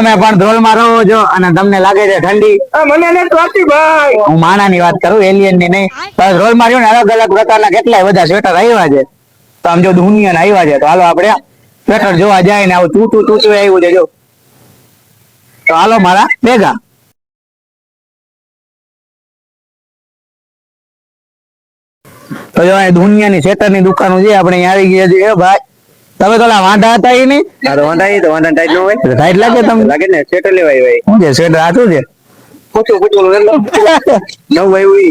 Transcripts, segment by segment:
તમે પણ ધ્રોલમાં રહો છો અને તમને લાગે છે ઠંડી. મને નથી ભાઈ. હું માણાની વાત કરું એલિયનની નહીં. ધ્રોલમાં રહ્યો ને અલગ અલગ પ્રકારના કેટલાય બધા સ્વેટર આવ્યા છે. તો આમ જો દુનિયા આવ્યા છે તો હાલો આપણે સ્વેટર જોવા જાય ને આવું તૂટું તૂટું આવ્યું છે જો. તો હાલો મારા ભેગા. તો જો દુનિયાની સ્વેટરની દુકાનો છે આપણે આવી ગયા છે એ ભાઈ. તમે તો ઓલા વાંઢા હતા એ નહીં તો વાંધા તો વાંધા ટાઈટ નો હોય ટાઈટ લાગે તમને લાગે ને સેટલ લેવાય ભાઈ શું છે સ્વેટર આ શું છે પૂછું પૂછું નવ ભાઈ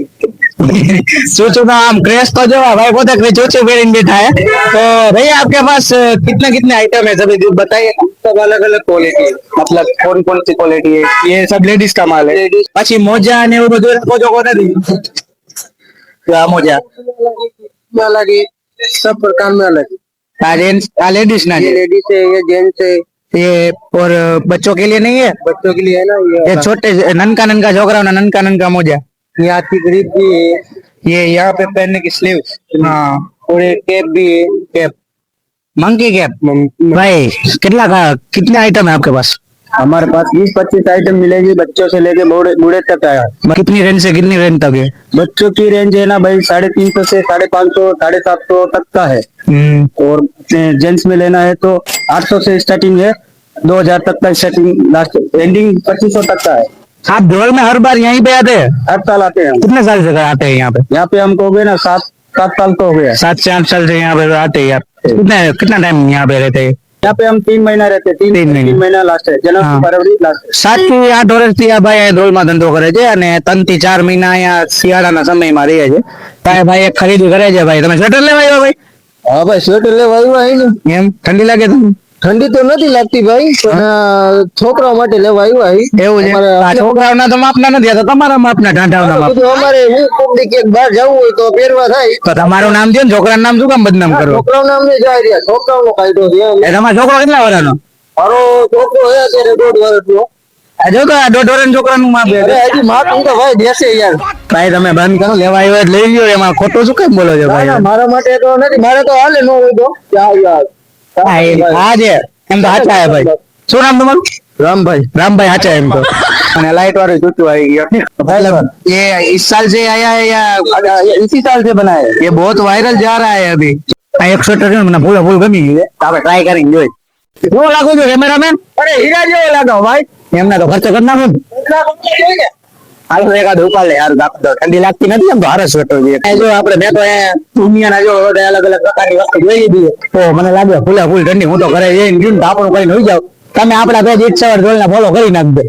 चूचू का आम क्रेश तो जो है भाई बहुत है चूचू बेरिंग बैठा है तो भैया आपके पास अ, कितने कितने आइटम है सभी जो बताइए सब अलग अलग क्वालिटी मतलब कौन कौन सी क्वालिटी है ये सब लेडीज का माल है પછી મોજા ને એવું બધું રાખો છો કે નથી તો આ મોજા में अलग है सब प्रकार में अलग આ जेंट्स આ लेडीज़ ना। ये है लेडीज़ है ये जेंट्स है। ये और बच्चों के लिए नहीं है? बच्चों के लिए है ना ये ये छोटे ननका ननका छोकरा ना ननका ननका मोजा। ये हाथ की गरीब भी है। ये यहाँ पे पहनने की स्लीव हाँ। और एक कैप भी है। कैप। Monkey cap. भाई कितना का कितने आइटम है आपके पास? हमारे पास बीस पच्चीस आइटम मिलेगी बच्चों से लेके बूढ़े तक आया। कितनी रेंज से कितनी रेंज तक है? बच्चों की रेंज है ना भाई साढ़े तीन सौ से साढ़े पाँच सौ साढ़े सात सौ तक का है। हम्म। और जेंट्स में लेना है तो आठ सौ से स्टार्टिंग है दो हज़ार तक का स्टार्टिंग लास्ट एंडिंग पच्चीस सौ तक का है। आप ढोल में हर बार यहीं पे आते हैं? हर साल आते हैं कितने साल से आते हैं यहाँ पे? यहाँ पे हमको हो गए ना सात सात साल तो हो गया। सात से आठ साल से यहाँ पे आते हैं कितने कितना टाइम यहाँ पे रहते हैं? यहाँ पे हम तीन महीना रहते हैं तीन तीन महीने। तीन महीना लास्ट है जनवरी हाँ। फरवरी लास्ट है સાત થી આઠ વર્ષથી આ ભાઈ ધોળમાં ધંધો કરે છે અને ત્રણ થી ચાર મહિના અહીંયા શિયાળાના સમયમાં રહે છે ભાઈ ભાઈ એક ખરીદી કરે છે ભાઈ તમે સ્વેટર લેવા આવ્યા ભાઈ હા ભાઈ સ્વેટર લેવા આવ્યા અહીં ને એમ ઠંડી લાગે તમને ઠંડી તો નથી લાગતી ભાઈ પણ આ છોકરાઓ માટે લેવા આવ્યા એવું છે? છોકરાઓના તો માપના નથી આ તમારા માપના ઢાંઢાઓના માપ. અમારે હું કોક બહાર જવું હોય તો પહેરવા થાય. તો તમારું નામ છે ને છોકરાનું નામ શું કામ બદનામ કરો છોકરાઓને અમને જાય રહ્યા છોકરાઓનો કાયદો છે એ તમારો છોકરો કેટલા વર્ષનો? મારો છોકરો છે અત્યારે દોઢ વર્ષનો. આ જો તો આ દોઢ વર્ષના છોકરાનું માપ હજી માપ તો ભાઈ દેશે યાર. ભાઈ તમે બંધ કરો લેવા આવ્યા લઈ ગયો એમાં ખોટું શું કેમ બોલો છો ના, ના, ભાઈ મારા માટે તો નથી મારે તો હાલે ન હોય તો. યા યાર હા, એ- હા છે એમ તો સાચા હે ભાઈ શું નામ તમારું રામભાઈ रामभाई अच्छा है इनको અને लाइट वाले चूचू आई गया मतलब ये इस साल से आया है या इसी साल से बना है ये बहुत वायरल जा रहा है अभी આ એક સ્વેટર છે ને મને ફૂલે ફૂલ ગમી ગયું છે તો આપણે ટ્રાય કરીને જોઈ કેવો લાગુ છો કેમેરામેન અરે હીરા જેવો લાગો ભાઈ એમને તો ખર્ચો કરી નાખો ને. હાલ એકાદ ઉપાડ લે યાર ઠંડી લાગતી નથી એમ તો હારે સ્વેટર છે જો આપણે મેં તો અલગ અલગ પ્રકારની વસ્તુ જોઈ લીધી. તો મને લાગે ફૂલે ફૂલ ઠંડી, હું તો ઘરે જઈને ગયું ને આપણું કરીને હોઈ જાવ તમે આપણા પેજ ઈચ્છા ઢોલને ફોલો કરી નાખજો.